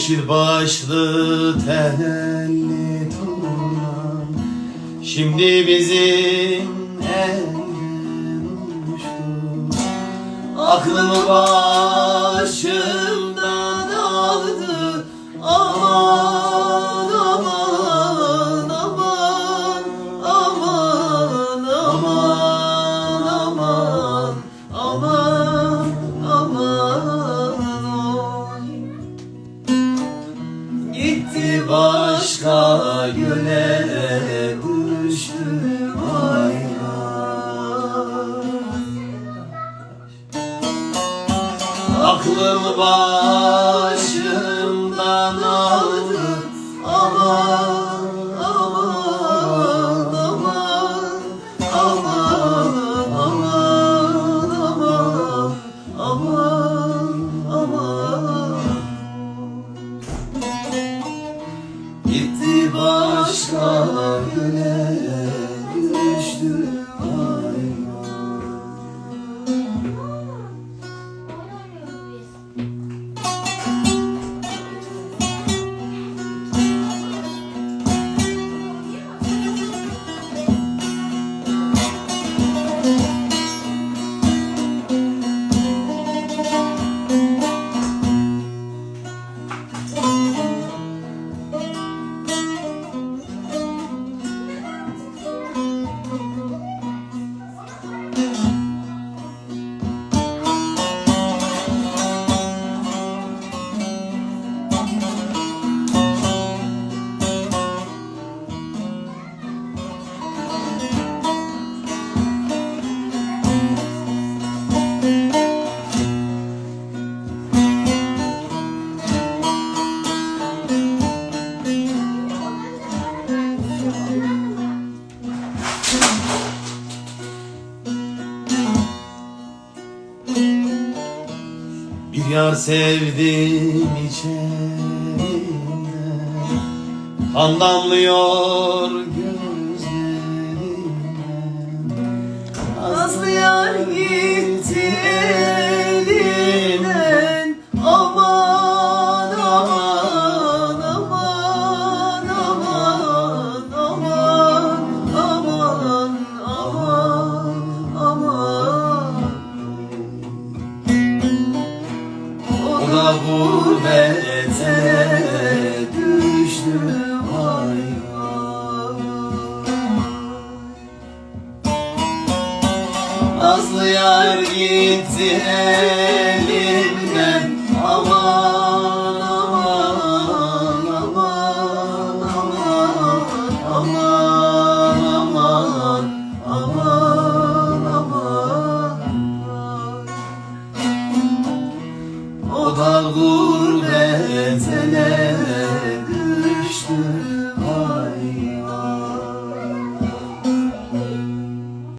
Yeşil başlı tenli tuğlam Şimdi bizim elden uçtu Aklımı başımdan Aklımı başımdan aldı Aman aman aman Aman aman aman Aman Gitti başka göle yar sevdim içerimde. Kan damlıyor gözlerimden da gurbete düştü ay Nazlı yar gitti elimden